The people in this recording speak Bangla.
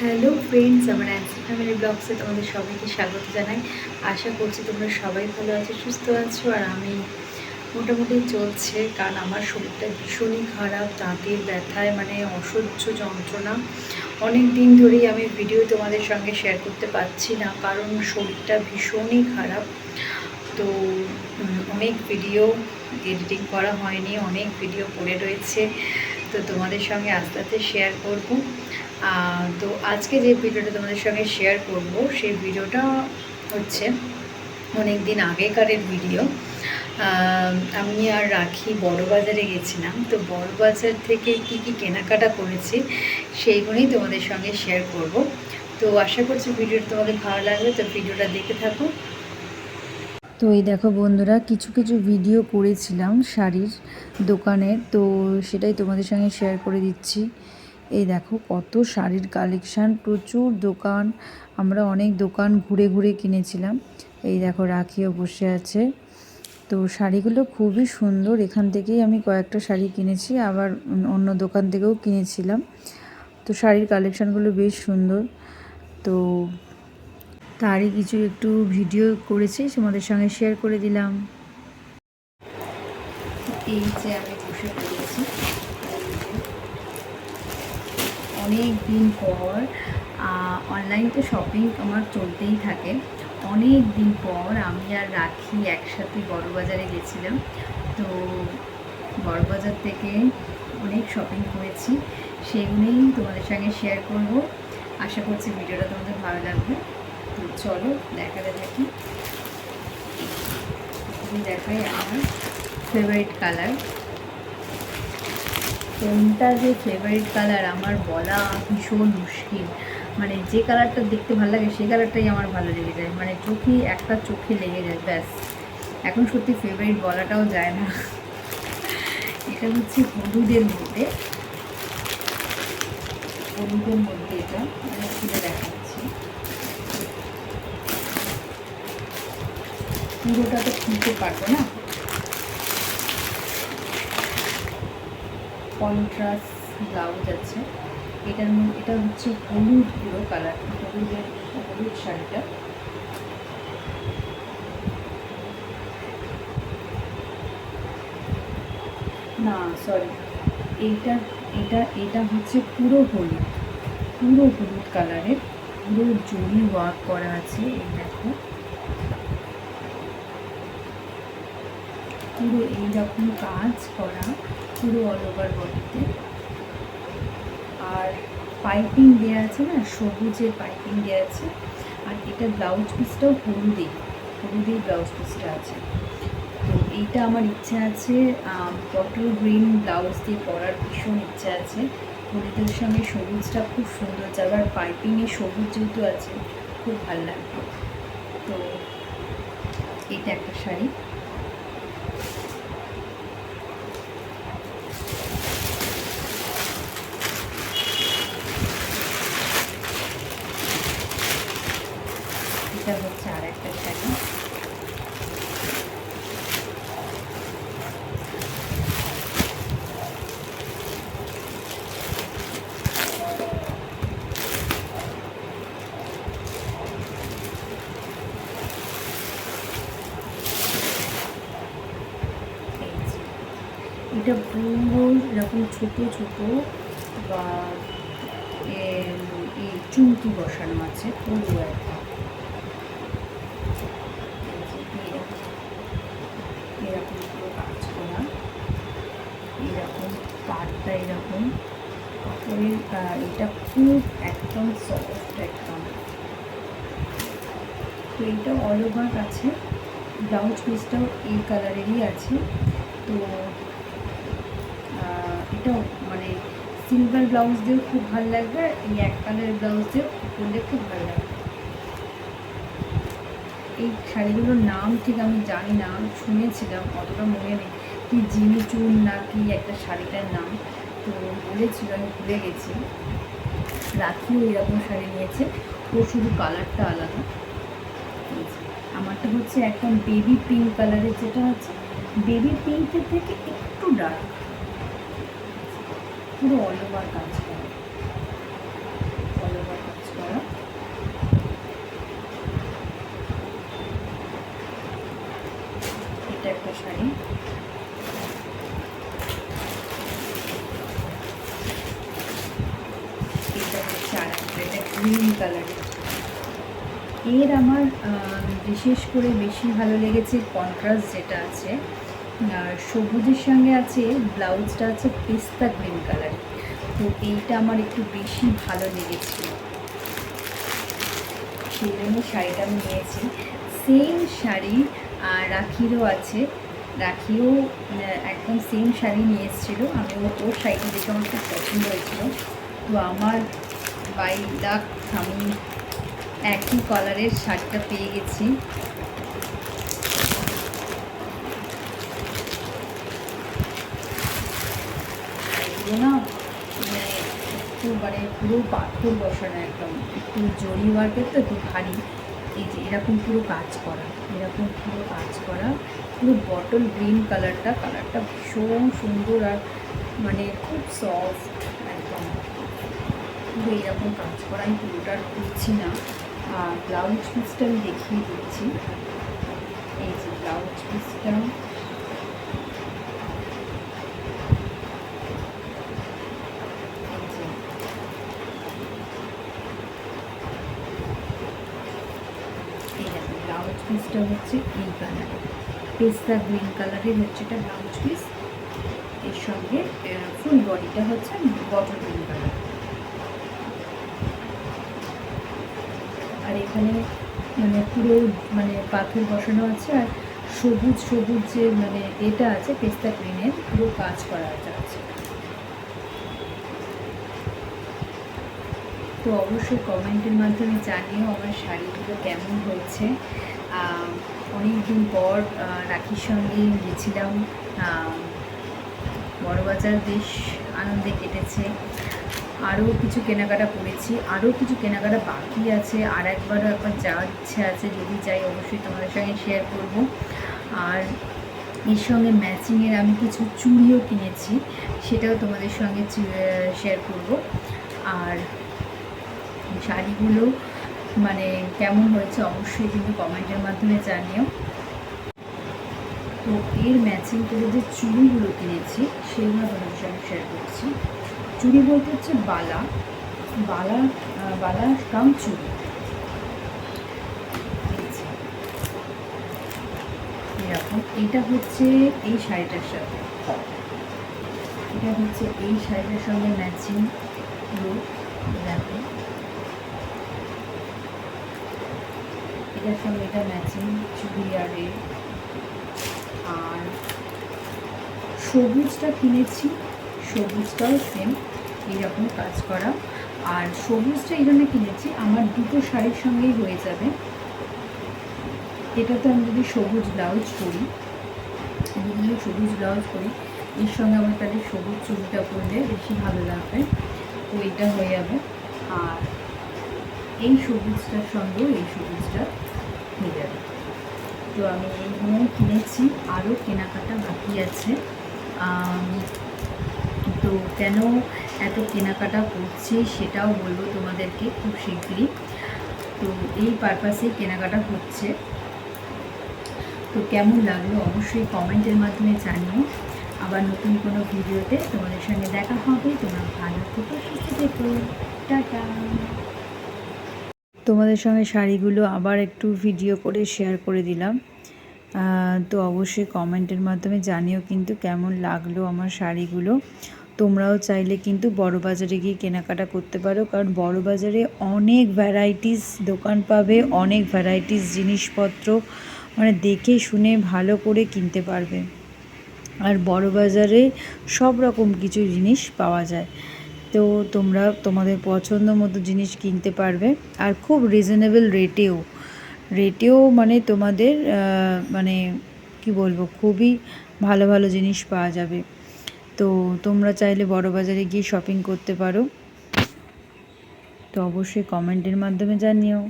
হ্যালো ফ্রেন্ডস আমার অ্যান্সার ফ্যামিলি ব্লগসে তোমাদের সবাইকে স্বাগত জানাই। আশা করছি তোমরা সবাই ভালো আছো, সুস্থ আছো, আর আমি মোটামুটি চলছে, কারণ আমার শরীরটা ভীষণই খারাপ, দাঁতের ব্যথায় মানে অসহ্য যন্ত্রণা। অনেক দিন ধরেই আমি ভিডিও তোমাদের সঙ্গে শেয়ার করতে পারছি না, কারণ শরীরটা ভীষণই খারাপ। তো অনেক ভিডিও এডিটিং করা হয়নি, অনেক ভিডিও পড়ে রয়েছে। তো তোমাদের সঙ্গে আস্তে আস্তে শেয়ার করব। তো আজকে যে ভিডিওটা তোমাদের সঙ্গে শেয়ার করব, সেই ভিডিওটা হচ্ছে অনেক দিন আগেকারের ভিডিও। আমি আর রাখি বড় বাজারে গেছিলাম, তো বড় বাজার থেকে কি কি কেনাকাটা করেছি সেইগুলোই তোমাদের সঙ্গে শেয়ার করব। তো আশা করছি ভিডিওটা তোমাদের ভালো লাগবে, তো ভিডিওটা দেখে থাকো। তো এই দেখো বন্ধুরা, কিছু কিছু ভিডিও করেছিলাম শাড়ির দোকানের তো সেটাই তোমাদের সঙ্গে শেয়ার করে দিচ্ছি। এই দেখো কত শাড়ির কালেকশান প্রচুর দোকান। আমরা অনেক দোকান ঘুরে ঘুরে কিনেছিলাম। এই দেখো রাখিও বসে আছে। তো শাড়িগুলো খুবই সুন্দর। এখান থেকেই আমি কয়েকটা শাড়ি কিনেছি, আবার অন্য দোকান থেকেও কিনেছিলাম। তো শাড়ির কালেকশানগুলো বেশ সুন্দর। তো তারই কিছু একটু ভিডিও করেছি, তোমাদের সঙ্গে শেয়ার করে দিলাম। এই যে আমি বসে পড়েছি। অনেক দিন পর অনলাইন তো শপিং আমার চলতেই থাকে। অনেক দিন পর আমি আর রাখি একসাথে বড়বাজারে গেছিলাম। তো বড়বাজার থেকে অনেক শপিং করেছি। সেগুলোই তোমাদের সঙ্গে শেয়ার করব। আশা করছি ভিডিওটা তোমাদের ভালো লাগবে। তো চলো, দেখাতে থাকি। দেখাই আমার ফেভারিট কালার কোনটা যে ফেভারিট কালার আমার বলা ভীষণ মুশকিল। মানে যে কালারটা দেখতে ভালো লাগে, সেই কালারটাই আমার ভালো লেগে যায়। মানে চোখে একটা চোখে লেগে যায়, ব্যাস। এখন সত্যি ফেভারিট বলাটাও যায় না। এটা হচ্ছে হলুদের মধ্যে। হলুদের মধ্যে এটা। খুলে দেখাচ্ছি। পুরোটা তো খুলতে পারব না। কন্ট্রাস্ট ব্লাউজ আছে। এটার এটা হচ্ছে হলুদ পুরো কালার হলুদের, হলুদ শাড়িটা। না সরি এইটা, এটা এটা হচ্ছে পুরো হলুদ পুরো হলুদ কালারের পুরো জরি ওয়ার্ক করা আছে, এই দেখো। পুরো এইরকম কাজ করা পুরো অল ওভার বডিতে। আর পাইপিং দেওয়া আছে না, সবুজের পাইপিং দেওয়া আছে। আর এটা ব্লাউজ পিসটাও হলুদে হলুদেই ব্লাউজ পিসটা আছে। তো এইটা আমার ইচ্ছা আছে বটল গ্রিন ব্লাউজ দিয়ে পরার ভীষণ ইচ্ছা আছে। হলুদের সঙ্গে সবুজটা খুব সুন্দর যাবার পাইপিংয়ে সবুজ যেহেতু আছে, খুব ভালো লাগবে। তো এটা একটা শাড়ি এটা হচ্ছে আর একটা শাড়ি এই যে। এটা পুরো এরকম ছোট ছোট বা এই চুমকি বসানো আছে, পুরো একটা। এরকম পুরো কাজ করা। এরকম পাটটা এরকম। এটা খুব একদম সফট একদম। তো এইটা অল ওভার আছে। ব্লাউজ পিসটাও এই কালারেরই আছে। তো এটাও মানে সিম্পল ব্লাউজ দিয়েও খুব ভালো লাগবে আর এই এক কালারের ব্লাউজ দিয়েও পরলে খুব ভালো লাগবে। এই শাড়িগুলোর নাম ঠিক আমি জানি না শুনেছিলাম, অতটা মনে নেই। কি জিমি চুন না কি একটা শাড়িটার নাম, তো বলেছিল, আমি ভুলে গেছি। রাখিও এরকম শাড়ি নিয়েছে, ও শুধু কালারটা আলাদা। আমারটা হচ্ছে একদম বেবি পিঙ্ক কালারের যেটা হচ্ছে বেবি পিঙ্কের থেকে একটু ডার্ক পুরো অল ওভার কাজ করা। অল ওভার কাজ করা। এটা একটা শাড়ি। এটা হচ্ছে আর কালারের এর। আমার বিশেষ করে বেশি ভালো লেগেছে কন্ট্রাস্ট যেটা আছে সবুজের সঙ্গে আছে, ব্লাউজটা আছে পেস্তা গ্রিন কালারের তো এইটা আমার একটু বেশি ভালো লেগেছিল সেই জন্য শাড়িটা আমি নিয়েছি। সেম শাড়ি, আর রাখিরও আছে। রাখিও একদম সেম শাড়ি নিয়ে এসেছিল। আমি ওর শাড়িটা দেখে আমার খুব পছন্দ হয়েছিল। তো আমার বাই লাখ আমি একই কালারের শাড়িটা পেয়ে গেছি। এগুলো না মানে একটু মানে পুরো পাথর বসানো একদম একটু জরি ওয়ার্কের তো একটু ভারী। এই যে এরকম পুরো কাজ করা, এরকম পুরো কাজ করা, পুরো বটল গ্রিন কালারটা কালারটা ভীষণ সুন্দর আর মানে খুব সফট একদম। পুরো এরকম কাজ করা, আমি পুরোটা খুলছি না। আর ব্লাউজ পিসটা আমি দেখিয়ে দিচ্ছি। এই যে ব্লাউজ পিসটা এই যে এই দেখো ব্লাউজ পিসটা হচ্ছে এই কালারের পেস্তা গ্রিন কালারের হচ্ছে এটা ব্লাউজ পিস এর সঙ্গে ফুল বডিটা হচ্ছে বটল গ্রিন কালার আর এখানে মানে পুরো মানে পাথর বসানো আছে আর সবুজ সবুজ যে মানে এটা আছে পেস্তা গ্রিনের পুরো কাজ করা আছে। তো অবশ্যই কমেন্টের মাধ্যমে জানিও আমার শাড়িগুলো কেমন হয়েছে। অনেক দিন পর রাখির সঙ্গে গেছিলাম বড়বাজার বেশ আনন্দে কেটেছে। আরও কিছু কেনাকাটা করেছি। আরও কিছু কেনাকাটা বাকি আছে। আর একবারও একবার যাওয়ার ইচ্ছে আছে। যদি যাই, অবশ্যই তোমাদের সঙ্গে শেয়ার করব। আর এর সঙ্গে ম্যাচিংয়ের আমি কিছু চুড়িও কিনেছি। সেটাও তোমাদের সঙ্গে শেয়ার করব। আর শাড়িগুলো মানে কেমন হয়েছে অবশ্যই কিন্তু কমেন্টের মাধ্যমে জানিও। তো এর ম্যাচিং করে যে চুড়িগুলো কিনেছি, সেগুলো তোমাদের সঙ্গে শেয়ার করছি। চুড়ি বলতে হচ্ছে বালা। বালা বালা কাম চুড়ি। এরকম এটা হচ্ছে এই শাড়িটার সাথে। এটা হচ্ছে এই শাড়িটার সঙ্গে ম্যাচিং লুক দেখো এটার সঙ্গে এটা ম্যাচিং চুড়ি আর সবুজটা কিনেছি, সবুজটাও সেম এইরকম কাজ করা। আর সবুজটা এই জন্য কিনেছি, আমার দুটো শাড়ির সঙ্গেই হয়ে যাবে। এটাতে আমি যদি সবুজ ব্লাউজ করি যদি সবুজ ব্লাউজ করি এর সঙ্গে আমার তাহলে সবুজ চুড়িটা পরলে বেশি ভালো লাগবে। তো এটা হয়ে যাবে। আর এই সবুজটার সঙ্গেও এই সবুজটা তো আমি এইগুলো কিনেছি, আরও কেনাকাটা বাকি আছে। তো কেন এত কেনাকাটা করছি সেটাও বলব তোমাদেরকে খুব শীঘ্রই। তো এই পারপাসেই কেনাকাটা হচ্ছে। তো কেমন লাগল অবশ্যই কমেন্টের মাধ্যমে জানিও। আবার নতুন কোনো ভিডিওতে তোমাদের সঙ্গে দেখা হবে। তোমরা ভালো থেকো, সুস্থ থেকো। টাটা। তোমাদের সঙ্গে শাড়িগুলো আবার একটু ভিডিও করে শেয়ার করে দিলাম। তো অবশ্যই কমেন্টের মাধ্যমে জানিও কিন্তু কেমন লাগল আমার শাড়িগুলো। তোমরাও চাইলে কিন্তু বড় বাজারে গিয়ে কেনাকাটা করতে পারো, কারণ বড় বাজারে অনেক ভ্যারাইটিস দোকান পাবে, অনেক ভ্যারাইটিস জিনিসপত্র মানে দেখে শুনে ভালো করে কিনতে পারবে। আর বড় বাজারে সব রকম কিছু জিনিস পাওয়া যায়। তো তোমরা তোমাদের পছন্দ মতো জিনিস কিনতে পারবে। আর খুব রিজনেবল রেটেও রেটেও মানে তোমাদের মানে কি বলব, খুবই ভালো ভালো জিনিস পাওয়া যাবে। তো তোমরা চাইলে বড় বাজারে গিয়ে শপিং করতে পারো। তো অবশ্যই কমেন্টের মাধ্যমে জানিও।